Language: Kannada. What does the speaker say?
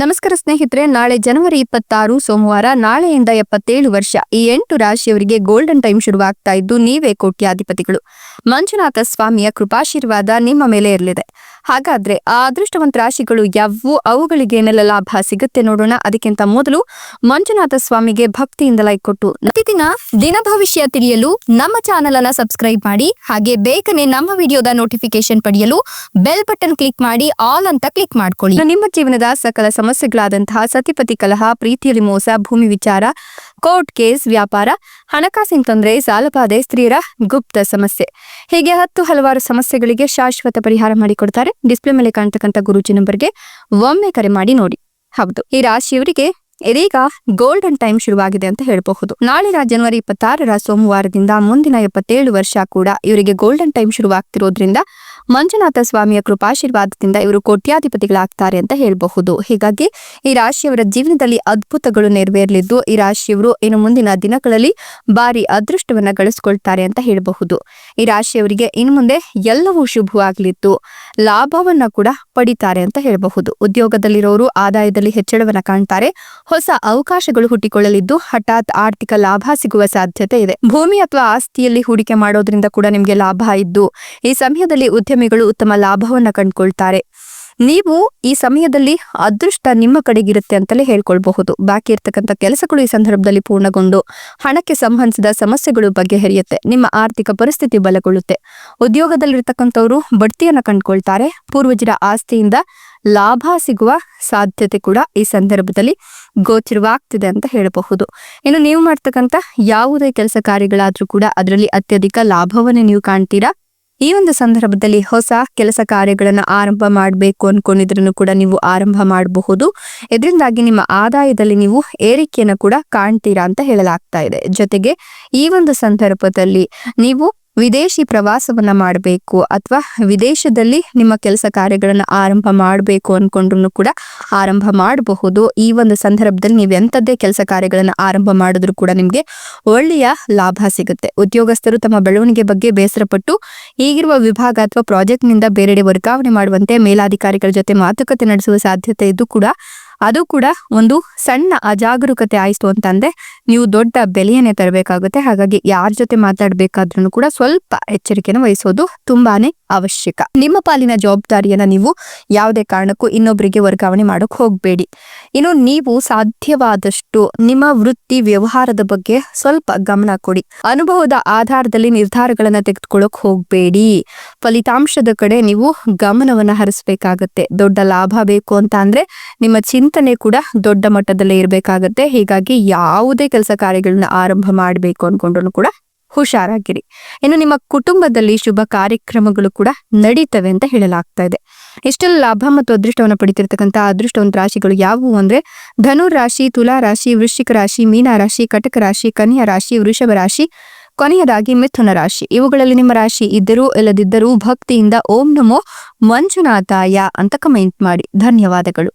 ನಮಸ್ಕಾರ ಸ್ನೇಹಿತರೆ, ನಾಳೆ ಜನವರಿ ಇಪ್ಪತ್ತಾರು, ಸೋಮವಾರ ನಾಳೆಯಿಂದ ಎಪ್ಪತ್ತೇಳು ವರ್ಷ. ಈ ಎಂಟು ರಾಶಿಯವರಿಗೆ ಗೋಲ್ಡನ್ ಟೈಮ್ ಶುರುವಾಗ್ತಾ ಇದ್ದು, ನೀವೇ ಕೋಟ್ಯಾಧಿಪತಿಗಳು. ಮಂಜುನಾಥ ಸ್ವಾಮಿಯ ಕೃಪಾಶೀರ್ವಾದ ನಿಮ್ಮ ಮೇಲೆ ಇರಲಿದೆ. ಹಾಗಾದ್ರೆ ಆ ಅದೃಷ್ಟವಂತ ರಾಶಿಗಳು ಯಾವುವು? ಅವುಗಳಿಗೆ ಏನೆಲ್ಲ ಲಾಭ ಸಿಗುತ್ತೆ ನೋಡೋಣ. ಅದಕ್ಕಿಂತ ಮೊದಲು ಮಂಜುನಾಥ ಸ್ವಾಮಿಗೆ ಭಕ್ತಿಯಿಂದ ಲೈಕ್ ಕೊಟ್ಟು ಪ್ರತಿದಿನ ದಿನ ಭವಿಷ್ಯ ತಿಳಿಯಲು ನಮ್ಮ ಚಾನೆಲ್ ಅನ್ನ ಸಬ್ಸ್ಕ್ರೈಬ್ ಮಾಡಿ, ಹಾಗೆ ಬೇಗನೆ ನಮ್ಮ ವಿಡಿಯೋದ ನೋಟಿಫಿಕೇಶನ್ ಪಡೆಯಲು ಬೆಲ್ ಬಟನ್ ಕ್ಲಿಕ್ ಮಾಡಿ ಆಲ್ ಅಂತ ಕ್ಲಿಕ್ ಮಾಡ್ಕೊಳ್ಳಿ. ನಿಮ್ಮ ಜೀವನದ ಸಕಲ ಸಮಸ್ಯೆಗಳಾದಂತಹ ಸತಿಪತಿ ಕಲಹ, ಪ್ರೀತಿಯಲ್ಲಿ ಮೋಸ, ಭೂಮಿ ವಿಚಾರ ಕೋರ್ಟ್ ಕೇಸ್ ವ್ಯಾಪಾರ, ಹಣಕಾಸಿನ ತೊಂದರೆ ಸಾಲಬಾಧೆ ಸ್ತ್ರೀಯರ ಗುಪ್ತ ಸಮಸ್ಯೆ. ಹೀಗೆ ಹತ್ತು ಹಲವಾರು ಸಮಸ್ಯೆಗಳಿಗೆ ಶಾಶ್ವತ ಪರಿಹಾರ ಮಾಡಿಕೊಡ್ತಾರೆ. ಡಿಸ್ಪ್ಲೇ ಮೇಲೆ ಕಾಣ್ತಕ್ಕಂಥ ಗುರೂಜಿ ನಂಬರ್ಗೆ ಒಮ್ಮೆ ಕರೆ ಮಾಡಿ ನೋಡಿ. ಹೌದು, ಈ ರಾಶಿಯವರಿಗೆ ಇದೀಗ ಗೋಲ್ಡನ್ ಟೈಮ್ ಶುರುವಾಗಿದೆ ಅಂತ ಹೇಳಬಹುದು. ನಾಳೆ ಜನವರಿ ಇಪ್ಪತ್ತಾರರ ಸೋಮವಾರದಿಂದ ಮುಂದಿನ ಎಪ್ಪತ್ತೇಳು ವರ್ಷ ಕೂಡ ಇವರಿಗೆ ಗೋಲ್ಡನ್ ಟೈಮ್ ಶುರುವಾಗ್ತಿರೋದ್ರಿಂದ ಮಂಜುನಾಥ ಸ್ವಾಮಿಯ ಕೃಪಾಶೀರ್ವಾದದಿಂದ ಇವರು ಕೋಟ್ಯಾಧಿಪತಿಗಳಾಗ್ತಾರೆ ಅಂತ ಹೇಳಬಹುದು. ಹೀಗಾಗಿ ಈ ರಾಶಿಯವರ ಜೀವನದಲ್ಲಿ ಅದ್ಭುತಗಳು ನೆರವೇರಲಿದ್ದು, ಈ ರಾಶಿಯವರು ಇನ್ನು ಮುಂದಿನ ದಿನಗಳಲ್ಲಿ ಭಾರಿ ಅದೃಷ್ಟವನ್ನ ಗಳಿಸಿಕೊಳ್ತಾರೆ ಅಂತ ಹೇಳಬಹುದು. ಈ ರಾಶಿಯವರಿಗೆ ಇನ್ನು ಮುಂದೆ ಎಲ್ಲವೂ ಶುಭವಾಗಲಿದ್ದು, ಲಾಭವನ್ನ ಕೂಡ ಪಡಿತಾರೆ ಅಂತ ಹೇಳಬಹುದು. ಉದ್ಯೋಗದಲ್ಲಿರೋರು ಆದಾಯದಲ್ಲಿ ಹೆಚ್ಚಳವನ್ನ ಕಾಣ್ತಾರೆ. ಹೊಸ ಅವಕಾಶಗಳು ಹುಟ್ಟಿಕೊಳ್ಳಲಿದ್ದು, ಹಠಾತ್ ಆರ್ಥಿಕ ಲಾಭ ಸಿಗುವ ಸಾಧ್ಯತೆ ಇದೆ. ಭೂಮಿ ಅಥವಾ ಆಸ್ತಿಯಲ್ಲಿ ಹೂಡಿಕೆ ಮಾಡೋದ್ರಿಂದ ಕೂಡ ನಿಮಗೆ ಲಾಭ ಇದ್ದು, ಈ ಸಮಯದಲ್ಲಿ ಉದ್ಯಮಿಗಳು ಉತ್ತಮ ಲಾಭವನ್ನ ಕಂಡುಕೊಳ್ತಾರೆ. ನೀವು ಈ ಸಮಯದಲ್ಲಿ ಅದೃಷ್ಟ ನಿಮ್ಮ ಕಡೆಗಿರುತ್ತೆ ಅಂತಲೇ ಹೇಳ್ಕೊಳ್ಬಹುದು. ಬಾಕಿ ಇರ್ತಕ್ಕಂಥ ಕೆಲಸಗಳು ಈ ಸಂದರ್ಭದಲ್ಲಿ ಪೂರ್ಣಗೊಂಡು ಹಣಕ್ಕೆ ಸಂಬಂಧಿಸಿದ ಸಮಸ್ಯೆಗಳು ಬಗೆಹರಿಯುತ್ತೆ. ನಿಮ್ಮ ಆರ್ಥಿಕ ಪರಿಸ್ಥಿತಿ ಬಲಗೊಳ್ಳುತ್ತೆ. ಉದ್ಯೋಗದಲ್ಲಿರ್ತಕ್ಕಂಥವ್ರು ಬಡ್ತಿಯನ್ನ ಕಂಡುಕೊಳ್ತಾರೆ. ಪೂರ್ವಜರ ಆಸ್ತಿಯಿಂದ ಲಾಭ ಸಿಗುವ ಸಾಧ್ಯತೆ ಕೂಡ ಈ ಸಂದರ್ಭದಲ್ಲಿ ಗೋಚರವಾಗ್ತಿದೆ ಅಂತ ಹೇಳಬಹುದು. ಇನ್ನು ನೀವು ಮಾಡ್ತಕ್ಕಂಥ ಯಾವುದೇ ಕೆಲಸ ಕಾರ್ಯಗಳಾದ್ರೂ ಕೂಡ ಅದರಲ್ಲಿ ಅತ್ಯಧಿಕ ಲಾಭವನ್ನೇ ನೀವು ಕಾಣ್ತೀರಾ? ಈ ಒಂದು ಸಂದರ್ಭದಲ್ಲಿ ಹೊಸ ಕೆಲಸ ಕಾರ್ಯಗಳನ್ನು ಆರಂಭ ಮಾಡಬೇಕು ಅನ್ಕೊಂಡಿದ್ರೂ ಕೂಡ ನೀವು ಆರಂಭ ಮಾಡಬಹುದು. ಇದರಿಂದಾಗಿ ನಿಮ್ಮ ಆದಾಯದಲ್ಲಿ ನೀವು ಏರಿಕೆಯನ್ನು ಕೂಡ ಕಾಣ್ತೀರಾ ಅಂತ ಹೇಳಲಾಗ್ತಾ ಇದೆ. ಜೊತೆಗೆ ಈ ಒಂದು ಸಂದರ್ಭದಲ್ಲಿ ನೀವು ವಿದೇಶಿ ಪ್ರವಾಸವನ್ನ ಮಾಡಬೇಕು ಅಥವಾ ವಿದೇಶದಲ್ಲಿ ನಿಮ್ಮ ಕೆಲಸ ಕಾರ್ಯಗಳನ್ನು ಆರಂಭ ಮಾಡಬೇಕು ಅನ್ಕೊಂಡ್ರು ಕೂಡ ಆರಂಭ ಮಾಡಬಹುದು. ಈ ಒಂದು ಸಂದರ್ಭದಲ್ಲಿ ನೀವು ಎಂಥದ್ದೇ ಕೆಲಸ ಕಾರ್ಯಗಳನ್ನು ಆರಂಭ ಮಾಡಿದ್ರು ಕೂಡ ನಿಮಗೆ ಒಳ್ಳೆಯ ಲಾಭ ಸಿಗುತ್ತೆ. ಉದ್ಯೋಗಸ್ಥರು ತಮ್ಮ ಬೆಳವಣಿಗೆ ಬಗ್ಗೆ ಬೇಸರಪಟ್ಟು ಈಗಿರುವ ವಿಭಾಗ ಅಥವಾ ಪ್ರಾಜೆಕ್ಟ್ನಿಂದ ಬೇರೆಡೆ ವರ್ಗಾವಣೆ ಮಾಡುವಂತೆ ಮೇಲಾಧಿಕಾರಿಗಳ ಜೊತೆ ಮಾತುಕತೆ ನಡೆಸುವ ಸಾಧ್ಯತೆ ಇದ್ದು ಕೂಡ ಅದು ಕೂಡ ಒಂದು ಸಣ್ಣ ಅಜಾಗರೂಕತೆ ಆಯಿತು ಅಂತಂದ್ರೆ ನೀವು ದೊಡ್ಡ ಬೆಲೆಯನ್ನೇ ತರಬೇಕಾಗುತ್ತೆ. ಹಾಗಾಗಿ ಯಾರ ಜೊತೆ ಮಾತಾಡಬೇಕಾದ್ರೂ ಕೂಡ ಸ್ವಲ್ಪ ಎಚ್ಚರಿಕೆಯನ್ನು ವಹಿಸೋದು ತುಂಬಾನೇ ಅವಶ್ಯಕ. ನಿಮ್ಮ ಪಾಲಿನ ಜವಾಬ್ದಾರಿಯನ್ನ ನೀವು ಯಾವುದೇ ಕಾರಣಕ್ಕೂ ಇನ್ನೊಬ್ಬರಿಗೆ ವರ್ಗಾವಣೆ ಮಾಡಕ್ ಹೋಗ್ಬೇಡಿ. ಇನ್ನು ನೀವು ಸಾಧ್ಯವಾದಷ್ಟು ನಿಮ್ಮ ವೃತ್ತಿ ವ್ಯವಹಾರದ ಬಗ್ಗೆ ಸ್ವಲ್ಪ ಗಮನ ಕೊಡಿ. ಅನುಭವದ ಆಧಾರದಲ್ಲಿ ನಿರ್ಧಾರಗಳನ್ನ ತೆಗೆದುಕೊಳ್ಳಕ್ ಹೋಗ್ಬೇಡಿ. ಫಲಿತಾಂಶದ ಕಡೆ ನೀವು ಗಮನವನ್ನ ಹರಿಸಬೇಕಾಗತ್ತೆ. ದೊಡ್ಡ ಲಾಭ ಬೇಕು ಅಂತ ಅಂದ್ರೆ ನಿಮ್ಮ ಚಿಂತನೆ ಕೂಡ ದೊಡ್ಡ ಮಟ್ಟದಲ್ಲೇ ಇರಬೇಕಾಗತ್ತೆ. ಹೀಗಾಗಿ ಯಾವುದೇ ಕೆಲಸ ಕಾರ್ಯಗಳನ್ನ ಆರಂಭ ಮಾಡಬೇಕು ಅನ್ಕೊಂಡ್ರು ಕೂಡ ಹುಷಾರಾಗಿರಿ. ಇನ್ನು ನಿಮ್ಮ ಕುಟುಂಬದಲ್ಲಿ ಶುಭ ಕಾರ್ಯಕ್ರಮಗಳು ಕೂಡ ನಡೀತವೆ ಅಂತ ಹೇಳಲಾಗ್ತಾ ಇದೆ. ಇಷ್ಟೆಲ್ಲ ಲಾಭ ಮತ್ತು ಅದೃಷ್ಟವನ್ನು ಪಡಿತಿರ್ತಕ್ಕಂಥ ಅದೃಷ್ಟವಂತ ರಾಶಿಗಳು ಯಾವುವು ಅಂದ್ರೆ, ಧನು ರಾಶಿ, ತುಲಾ ರಾಶಿ, ವೃಶ್ಚಿಕ ರಾಶಿ, ಮೀನ ರಾಶಿ, ಕಟಕ ರಾಶಿ, ಕನ್ಯಾ ರಾಶಿ, ವೃಷಭ ರಾಶಿ, ಕೊನೆಯದಾಗಿ ಮಿಥುನ ರಾಶಿ. ಇವುಗಳಲ್ಲಿ ನಿಮ್ಮ ರಾಶಿ ಇದ್ದರೂ ಇಲ್ಲದಿದ್ದರೂ ಭಕ್ತಿಯಿಂದ ಓಂ ನಮೋ ಮಂಜುನಾಥಾಯ ಅಂತ ಕಮೆಂಟ್ ಮಾಡಿ. ಧನ್ಯವಾದಗಳು.